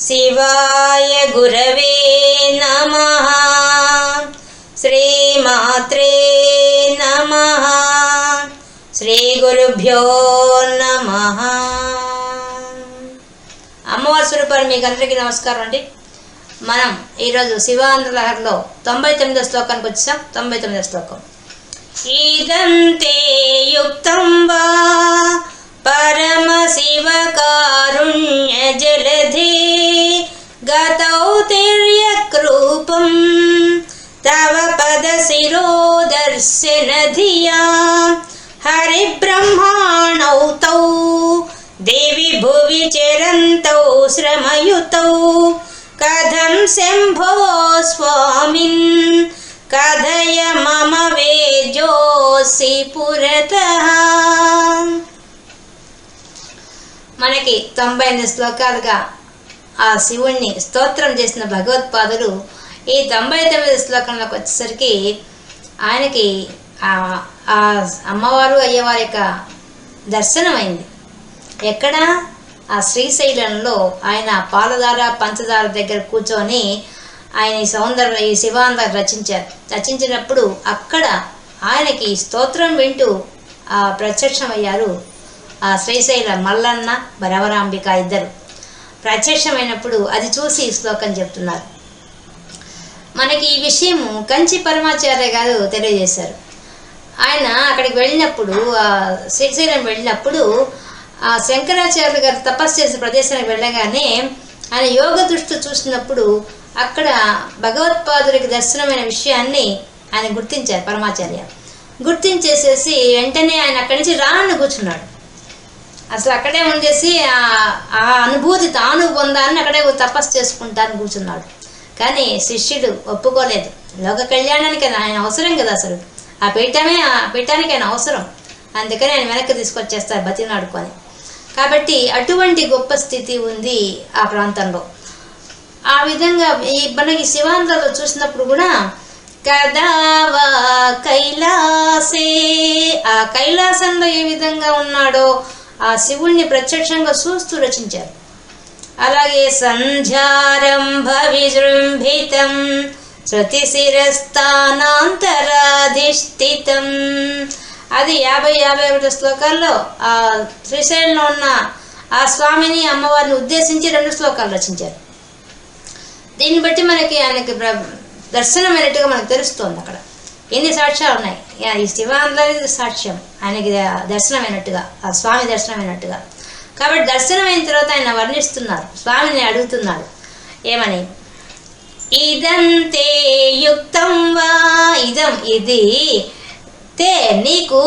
శివాయ గురవే నమ శ్రీమాత్రే నమ శ్రీ గురుభ్యో నమ అమ్మవారి స్వరూపాన్ని మీకు అందరికీ నమస్కారం అండి. మనం ఈరోజు శివాంధ్రలహరిలో తొంభై తొమ్మిదో శ్లోకానికి వచ్చాం. తొంభై తొమ్మిదో శ్లోకం. ఇదంతే యుక్తం వా శివ శిరోదర్శన ధియా హరిబ్రహ్మాణౌ తౌ. దేవి భువి చరంతౌ శ్రమయుతౌ. కథం శంభో స్వామిన్. కథయ మమ వేజోసి మనకి తొంభై ఎనిమిది శ్లోకాలుగా ఆ శివుణ్ణి స్తోత్రం చేసిన భగవత్పాదులు ఈ తొంభై తొమ్మిది శ్లోకంలోకి వచ్చేసరికి ఆయనకి ఆ అమ్మవారు అయ్యవారి యొక్క దర్శనమైంది. ఎక్కడ? ఆ శ్రీశైలంలో ఆయన పాలధార పంచదార దగ్గర కూర్చొని ఆయన ఈ సౌందర్య ఈ శివాంద రచించారు. రచించినప్పుడు అక్కడ ఆయనకి స్తోత్రం వింటూ ఆ ప్రత్యక్షమయ్యారు ఆ శ్రీశైల మల్లన్న భరవరాంబిక ఇద్దరు. ప్రత్యక్షమైనప్పుడు అది చూసి శ్లోకం చెప్తున్నారు. మనకి ఈ విషయం కంచి పరమాచార్య గారు తెలియజేశారు. ఆయన అక్కడికి వెళ్ళినప్పుడు శ్రీశైలం వెళ్ళినప్పుడు ఆ శంకరాచార్యులు గారు తపస్సు చేసిన ప్రదేశానికి వెళ్ళగానే ఆయన యోగ దృష్టి చూసినప్పుడు అక్కడ భగవత్పాదుడికి దర్శనమైన విషయాన్ని ఆయన గుర్తించారు పరమాచార్య. గుర్తించేసేసి వెంటనే ఆయన అక్కడి నుంచి రాను కూర్చున్నాడు. అసలు అక్కడే ఉండేసి ఆ- ఆ అనుభూతి తాను పొందాలని అక్కడే తపస్సు చేసుకుంటాను కూర్చున్నాడు. కానీ శిష్యుడు ఒప్పుకోలేదు. లోక కళ్యాణానికి ఆయన అవసరం కదా అసలు? ఆ పీఠమే ఆ పీఠానికి ఆయన అవసరం. అందుకని ఆయన వెనక్కి తీసుకొచ్చేస్తారు బతినాడుకొని కాబట్టి అటువంటి గొప్ప స్థితి ఉంది ఆ ప్రాంతంలో. ఆ విధంగా ఈ మనకి శివాంధ్రలో చూసినప్పుడు కూడా కదావా కైలాసే ఆ కైలాసంలో ఏ విధంగా ఉన్నాడో ఆ శివుణ్ణి ప్రత్యక్షంగా చూస్తూ రచించారు. అలాగే సంధ్యారంభ విజృంభితం శృతి శిరస్థానాంతరాధిష్ఠితం అది యాభై యాభై ఒకటి శ్లోకాల్లో ఆ శ్రీశైలంలో ఉన్న ఆ స్వామిని అమ్మవారిని ఉద్దేశించి రెండు శ్లోకాలు రచించారు. దీన్ని బట్టి మనకి ఆయనకి ప్ర- దర్శనమైనట్టుగా మనకు తెలుస్తోంది అక్కడ. ఎన్ని సాక్ష్యాలు ఉన్నాయి? యా- ఈ శివాంధ్రది సాక్ష్యం. ఆయనకి దర్శనమైనట్టుగా ఆ స్వామి దర్శనమైనట్టుగా. కాబట్టి దర్శనమైన తర్వాత ఆయన వర్ణిస్తున్నారు. స్వామిని అడుగుతున్నాడు. ఏమని? ఇదంతే యుక్తం వా? ఇదం ఇది. తే నీకు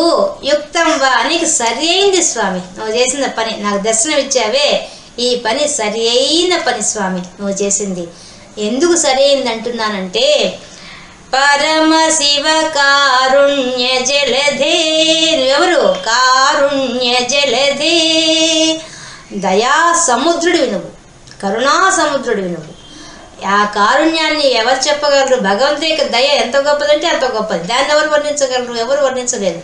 యుక్తం వా? నీకు సరి అయింది స్వామి. నువ్వు చేసిన పని. నాకు దర్శనం ఇచ్చావే. ఈ పని సరి అయిన పని స్వామి. నువ్వు చేసింది. ఎందుకు సరి అయింది అంటున్నానంటే పరమ శివ కారుణ్య జలధే ఎవరు? కారుణ్య జలధే దయా సముద్రుడివి నువ్వు. కరుణా సముద్రుడివి నువ్వు. ఆ కారుణ్యాన్ని ఎవరు చెప్పగలరు? భగవంతుడి యొక్క దయ ఎంత గొప్పదంటే అంత గొప్పది. దాన్ని ఎవరు వర్ణించగలరు? ఎవరు వర్ణించలేరు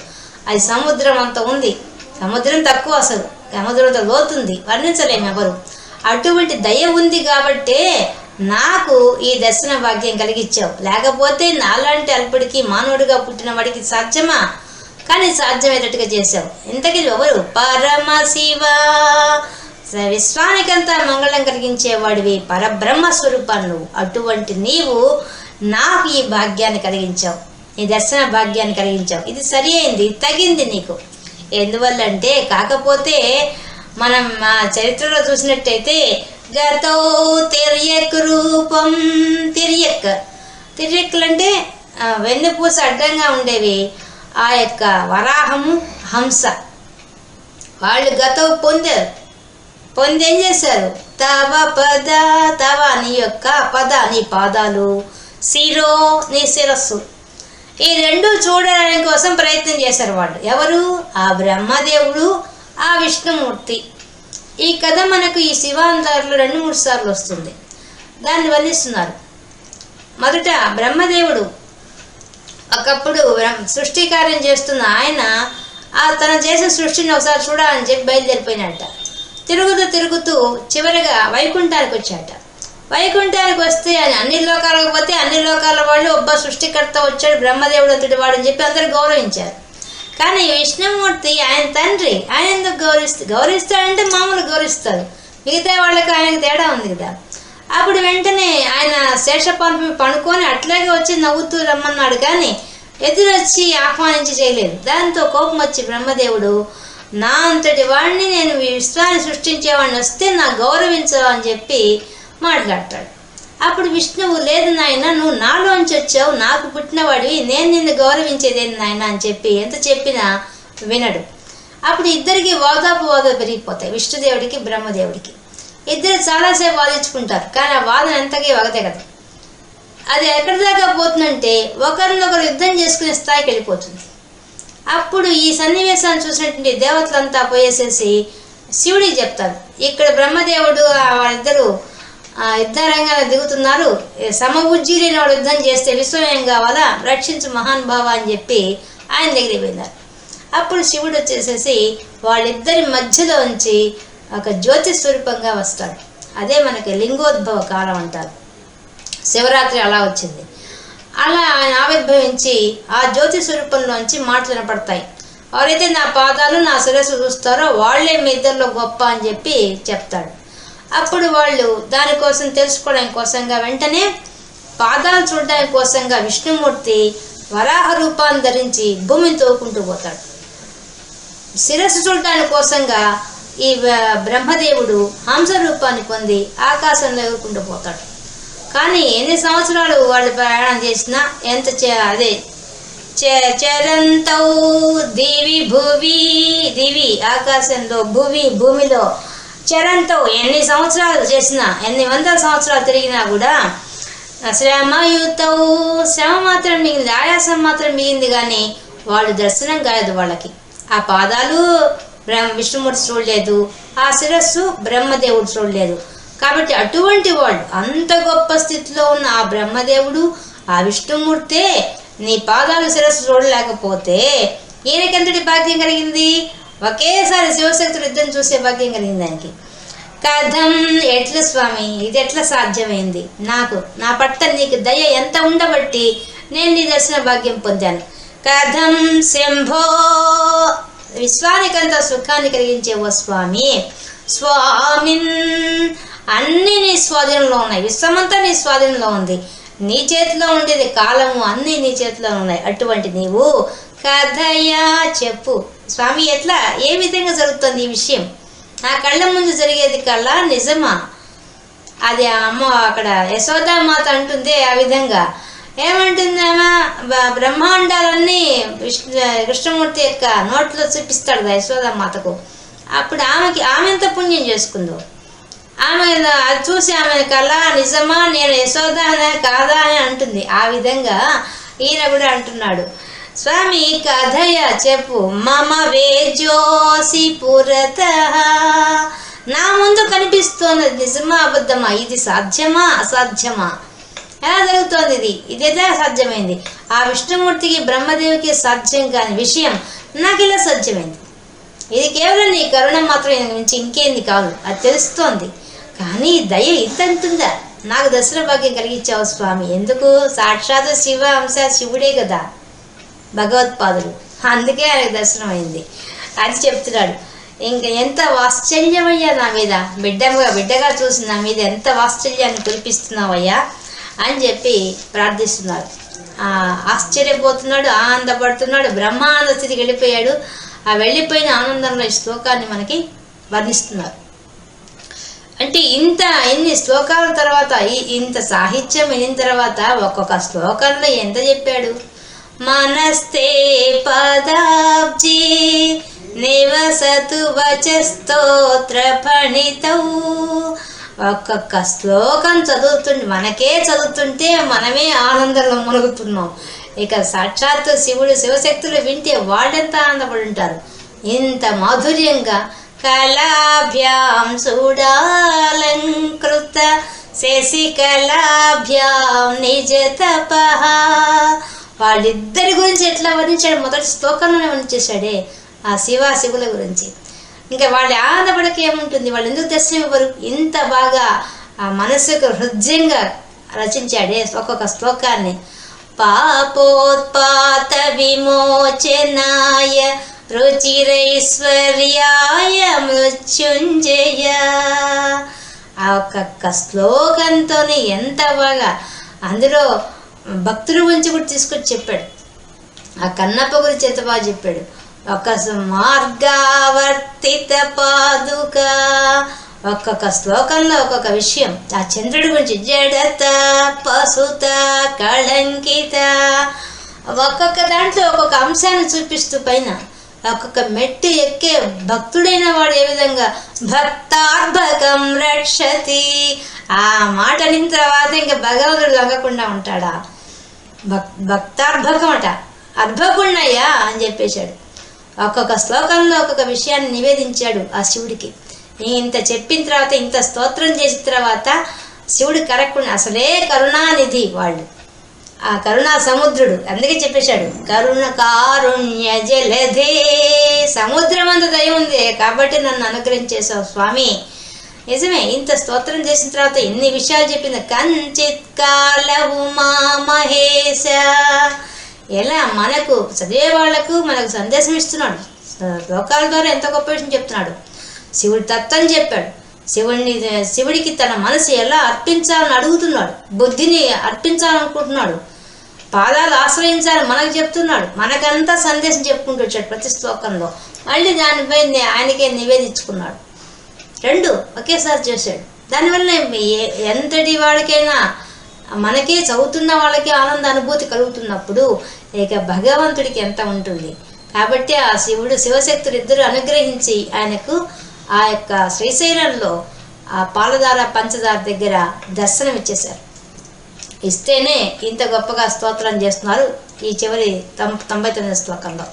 అది సముద్రం అంత ఉంది. సముద్రం తక్కువ అసలు. సముద్రంతో లోతుంది. వర్ణించలేము ఎవరు. అటువంటి దయ ఉంది కాబట్టే నాకు ఈ దర్శన భాగ్యం కలిగించావు లేకపోతే నాలాంటి అల్పుడికి మానవుడిగా పుట్టిన వాడికి సాధ్యమా? కానీ సాధ్యమయ్యేటట్టుగా చేశావు. ఇంతకీ ఎవరు పరమ శివ. విశ్వానికంతా మంగళం కలిగించేవాడివి. పరబ్రహ్మ స్వరూపాన్ని నువ్వు. అటువంటి నీవు నాకు ఈ భాగ్యాన్ని కలిగించావు. నీ దర్శన భాగ్యాన్ని కలిగించావు. ఇది సరి అయింది తగింది నీకు. ఎందువల్ల అంటే కాకపోతే మనం మా చరిత్రలో చూసినట్టయితే గతో తిర్యక్ రూపం. తిర్యక్. తిర్యక్లు అంటే అడ్డంగా ఉండేవి. ఆ యొక్క వరాహము హంస. వాళ్ళు గతవు పొందారు. పొంది ఏం చేశారు? తవ పద తవ నీ యొక్క పద నీ పాదాలు శిరో నీ శిరస్సు. ఈ రెండు చూడడానికి కోసం ప్రయత్నం చేశారు వాళ్ళు. ఎవరు? ఆ బ్రహ్మదేవుడు ఆ విష్ణుమూర్తి. ఈ కథ మనకు ఈ శివాంధారులు రెండు మూడు సార్లు వస్తుంది. దాన్ని వర్ణిస్తున్నారు మొదట బ్రహ్మదేవుడు. ఒకప్పుడు సృష్టికార్యం సృష్టి కార్యం చేస్తున్న ఆయన ఆ తను చేసిన సృష్టిని ఒకసారి చూడాలని చెప్పి బయలుదేరిపోయినట్ట తిరుగుతూ తిరుగుతూ చివరిగా వైకుంఠానికి వచ్చాట. వైకుంఠానికి వస్తే అని అన్ని లోకాలకు పోతే అన్ని లోకాల వాళ్ళు ఒబ్బ సృష్టికర్త వచ్చాడు బ్రహ్మదేవుడు అంతటి వాడు అని చెప్పి అందరు గౌరవించారు. కానీ విష్ణుమూర్తి ఆయన తండ్రి ఆయన గౌరవిస్తా గౌరవిస్తాడంటే మామూలు గౌరవిస్తారు మిగతా వాళ్ళకి ఆయనకి తేడా ఉంది కదా. అప్పుడు వెంటనే ఆయన శేషపాన్పు పనుకొని అట్లాగే వచ్చి నవ్వుతూ రమ్మన్నాడు కానీ ఎదురొచ్చి ఆహ్వానించి చేయలేదు. దాంతో కోపం వచ్చి బ్రహ్మదేవుడు నా అంతటి వాడిని నేను ఈ విశ్వాన్ని సృష్టించేవాడిని వస్తే నా గౌరవించవు అని చెప్పి మాట్లాడతాడు. అప్పుడు విష్ణువు లేదు నాయన నువ్వు నాలోంచి వచ్చావు. నాకు పుట్టినవాడివి. నేను నిన్ను గౌరవించేదేంది నాయన అని చెప్పి ఎంత చెప్పినా వినడు. అప్పుడు ఇద్దరికి వాదాపు వాదాలు పెరిగిపోతాయి. విష్ణుదేవుడికి బ్రహ్మదేవుడికి. ఇద్దరు చాలాసేపు వాదించుకుంటారు. కానీ ఆ వాదన ఎంతకీ వగతే కదా. అది ఎక్కడి దాకా పోతుందంటే ఒకరినొకరు యుద్ధం చేసుకునే స్థాయికి వెళ్ళిపోతుంది. అప్పుడు ఈ సన్నివేశాన్ని చూసినటువంటి దేవతలంతా పోయేసేసి శివుడికి చెప్తారు. ఇక్కడ బ్రహ్మదేవుడు వాళ్ళిద్దరూ ఆ దిగుతున్నారు. సమబుజ్జి లేని వాడు యుద్ధం చేస్తే విశ్వం ఏం కావాలా? రక్షించు మహానుభావ అని చెప్పి ఆయన దగ్గరికి పోయినారు అప్పుడు శివుడు వచ్చేసేసి వాళ్ళిద్దరి మధ్యలో ఉంచి ఒక జ్యోతి స్వరూపంగా వస్తాడు. అదే మనకి లింగోద్భవ కాలం అంటారు. శివరాత్రి అలా వచ్చింది. అలా ఆయన ఆవిర్భవించి ఆ జ్యోతి స్వరూపంలోంచి మాటలు వినపడతాయి. ఎవరైతే నా పాదాలు నా శిరస్సు చూస్తారో వాళ్ళే మీ ఇద్దరిలో గొప్ప అని చెప్పి చెప్తాడు. అప్పుడు వాళ్ళు దానికోసం తెలుసుకోవడం కోసంగా వెంటనే పాదాలు చూడడానికి కోసంగా విష్ణుమూర్తి వరాహ రూపాన్ని ధరించి భూమిని తోకుంటూ పోతాడు. శిరస్సు చూడటాని కోసంగా ఈ బ్రహ్మదేవుడు హంస రూపాన్ని పొంది ఆకాశంలో ఎగురుకుంటూ పోతాడు. కానీ ఎన్ని సంవత్సరాలు వాళ్ళు ప్రయాణం చేసినా ఎంత చే- అదే చ- చరంతౌ దివి భువి దివి ఆకాశంలో భువి భూమిలో చరంతో ఎన్ని సంవత్సరాలు చేసినా ఎన్ని వందల సంవత్సరాలు తిరిగినా కూడా శ్రమయుతౌ శ్రమ మాత్రం మిగిలింది ఆయాసం మాత్రం మిగిలింది కానీ వాళ్ళు దర్శనం కాలేదు వాళ్ళకి. ఆ పాదాలు బ్రహ్మ విష్ణుమూర్తి చూడలేదు. ఆ శిరస్సు బ్రహ్మదేవుడు చూడలేదు. కాబట్టి అటువంటి వాళ్ళు అంత గొప్ప స్థితిలో ఉన్న ఆ బ్రహ్మదేవుడు ఆ విష్ణుమూర్తే నీ పాదాలు శిరస్సు చూడలేకపోతే ఈయనకెంతటి భాగ్యం కలిగింది? ఒకేసారి శివశక్తుడు యుద్ధం చూసే భాగ్యం కలిగింది దానికి కథం ఎట్ల స్వామి? ఇది ఎట్లా సాధ్యమైంది? నాకు నా పట్ల నీకు దయ ఎంత ఉండబట్టి నేను నీ దర్శన భాగ్యం పొందాను. కథం శంభో. విశ్వానికంతా సుఖాన్ని కలిగించే ఓ స్వామి. స్వామిన్ అన్ని నీ స్వాధీనంలో ఉన్నాయి. విశ్వమంతా నీ స్వాధీనంలో ఉంది. నీ చేతిలో ఉండేది కాలము అన్నీ నీ చేతిలో ఉన్నాయి. అటువంటి నీవు కథయా చెప్పు. స్వామి ఎట్లా? ఏ విధంగా జరుగుతుంది ఈ విషయం? నా కళ్ళ ముందు జరిగేది కళ్ళ? నిజమా? అది అమ్మ అక్కడ యశోదామాత అంటుంది ఆ విధంగా. ఏమంటుంది బ- బ్రహ్మాండాలన్నీ విష్ణు కృష్ణమూర్తి యొక్క నోట్లో చూపిస్తాడు యశోద మాతకు. అప్పుడు ఆమెకి ఆమె ఎంత పుణ్యం చేసుకుందో. ఆమె అది చూసి ఆమె కళ నిజమా నేను యశోద కాదా అని అంటుంది. ఆ విధంగా ఈయన కూడా అంటున్నాడు. స్వామి కథయ చెప్పు. మమ వేజోసి పురత. నా ముందు కనిపిస్తోంది నిజమా అబద్ధమా? ఇది సాధ్యమా అసాధ్యమా? ఎలా జరుగుతోంది ఇది ఇది ఎలా సాధ్యమైంది? ఆ విష్ణుమూర్తికి బ్రహ్మదేవికి సాధ్యం కాని విషయం నాకు ఇలా సాధ్యమైంది? ఇది కేవలం నీ కరుణ మాత్రం నుంచి ఇంకేంది కాదు. అది తెలుస్తోంది. కానీ దయ ఇంతుందా నాకు దసరా భాగ్యం కలిగించావు స్వామి. ఎందుకు? సాక్షాత్ శివ అంశ శివుడే కదా. భగవత్పాదుడు అందుకే ఆయనకు దర్శనం అయింది. అది చెప్తున్నాడు. ఇంకా ఎంత వాత్సల్యమయ్యా నా మీద? బిడ్డగా బిడ్డగా చూసి నా మీద ఎంత వాత్సల్యాన్ని కురిపిస్తున్నావయ్యా? అని చెప్పి ప్రార్థిస్తున్నారు ఆ, ఆశ్చర్యపోతున్నాడు ఆనందపడుతున్నాడు బ్రహ్మానంద స్థితికి వెళ్ళిపోయాడు. ఆ వెళ్ళిపోయిన ఆనందంలో ఈ శ్లోకాన్ని మనకి వర్ణిస్తున్నారు. అంటే ఇంత ఎన్ని శ్లోకాల తర్వాత ఇంత సాహిత్యం వినిన తర్వాత ఒక్కొక్క శ్లోకంలో ఎంత చెప్పాడు? మనస్తే పదాబ్జీ నివసతు వచస్తోత్ర ఫణితౌ ఒక్కొక్క శ్లోకం చదువుతుంటే మనకే చదువుతుంటే మనమే ఆనందంలో మునుగుతున్నాం. ఇక సాక్షాత్తు శివుడు శివశక్తులు వింటే వాళ్ళెంత ఆనందపడి ఉంటారు ఇంత మాధుర్యంగా కళాభ్యాం చూడాలంకృత శశికళాభ్యాం నిజ తప. వాళ్ళిద్దరి గురించి ఎట్లా వర్ణించాడు? మొదటి శ్లోకంలోనే వర్ణించేశాడే ఆ శివ శివుల గురించి. ఇంకా వాళ్ళ ఆనందపడక ఏముంటుంది? వాళ్ళు ఎందుకు దర్శనం ఇవ్వరు? ఇంత బాగా ఆ మనసుకు హృదయంగా రచించాడే ఒక్కొక్క శ్లోకాన్ని. పాపోత్పాత విమోచనాయ రుచిరైశ్వర్యాయ మృత్యుంజయ. ఆ ఒక్కొక్క శ్లోకంతోనే ఎంత బాగా అందులో భక్తుల గురించి కూడా తీసుకొచ్చి చెప్పాడు. ఆ కన్నప్ప గురించి ఎంత బాగా చెప్పాడు. మార్గావర్తిత పాదుక. ఒక్కొక్క శ్లోకంలో ఒక్కొక్క విషయం. ఆ చంద్రుడి గురించి జడత పసుత కళంకిత. ఒక్కొక్క దాంట్లో ఒక్కొక్క అంశాన్ని చూపిస్తూ పైన ఒక్కొక్క మెట్టు ఎక్కే భక్తుడైన వాడు ఏ విధంగా భక్తార్భకం రక్షతి. ఆ మాట అనిన తర్వాత ఇంకా భగవంతుడు లొంగకుండా ఉంటాడా? భక్ భక్తార్భకం అట. అర్భకుణ్ణయ్యా అని చెప్పేశాడు. ఒక్కొక్క శ్లోకంలో ఒక్కొక్క విషయాన్ని నివేదించాడు ఆ శివుడికి. ఇంత చెప్పిన తర్వాత ఇంత స్తోత్రం చేసిన తర్వాత శివుడు కరెక్ట్ అసలే కరుణానిధి వాళ్ళు. ఆ కరుణా సముద్రుడు అందుకే చెప్పేశాడు కరుణ కారుణ్య జలధే సముద్రం అంత దయ ఉంది కాబట్టి నన్ను అనుగ్రహించేశావు స్వామి. నిజమే ఇంత స్తోత్రం చేసిన తర్వాత ఎన్ని విషయాలు చెప్పింది కంచిత్ కాలవు మా మహేశ ఎలా మనకు చదివే వాళ్ళకు మనకు సందేశం ఇస్తున్నాడు. శ్లోకాల ద్వారా ఎంత గొప్ప విషయం చెప్తున్నాడు. శివుడి తత్వం చెప్పాడు. శివుడిని శివుడికి తన మనసు ఎలా అర్పించాలని అడుగుతున్నాడు. బుద్ధిని అర్పించాలనుకుంటున్నాడు. పాదాలు ఆశ్రయించాలని మనకు చెప్తున్నాడు. మనకంతా సందేశం చెప్పుకుంటూ వచ్చాడు ప్రతి శ్లోకంలో. మళ్ళీ దానిపై నే- ఆయనకే నివేదించుకున్నాడు. రెండు ఒకేసారి చేశాడు. దానివల్ల ఏ- ఎంతటి వాడికైనా మనకే చదువుతున్న వాళ్ళకి ఆనంద అనుభూతి కలుగుతున్నప్పుడు ఇక భగవంతుడికి ఎంత ఉంటుంది? కాబట్టి ఆ శివుడు శివశక్తులు ఇద్దరు అనుగ్రహించి ఆయనకు ఆ యొక్క శ్రీశైలంలో ఆ పాలధార పంచదార దగ్గర దర్శనం ఇచ్చేశారు. ఇస్తేనే ఇంత గొప్పగా స్తోత్రం చేస్తున్నారు ఈ చివరి తొంభై తొమ్మిది శ్లోకంలో.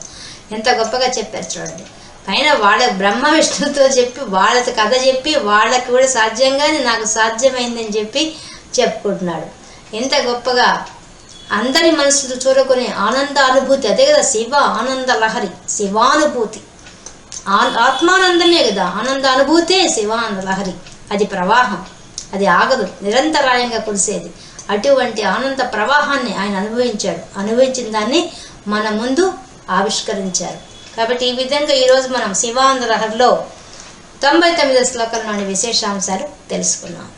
ఎంత గొప్పగా చెప్పారు చూడండి. పైన వాళ్ళ బ్రహ్మ విష్ణుతో చెప్పి వాళ్ళకి కథ చెప్పి వాళ్ళకి కూడా సాధ్యంగానే నాకు సాధ్యమైందని చెప్పి చెప్పుకుంటున్నాడు. ఎంత గొప్పగా అందరి మనసులు చూడకునే ఆనంద అనుభూతి. అదే కదా శివ ఆనంద లహరి శివానుభూతి. ఆత్మానందమే కదా ఆనంద అనుభూతే శివానంద లహరి. అది ప్రవాహం అది ఆగదు నిరంతరాయంగా కురిసేది. అటువంటి ఆనంద ప్రవాహాన్ని ఆయన అనుభవించాడు. అనుభవించిన దాన్ని మన ముందు ఆవిష్కరించారు. కాబట్టి ఈ విధంగా ఈరోజు మనం శివానంద లహరిలో తొంభై తొమ్మిదో శ్లోకంలోని విశేషాంశాలు తెలుసుకున్నాం.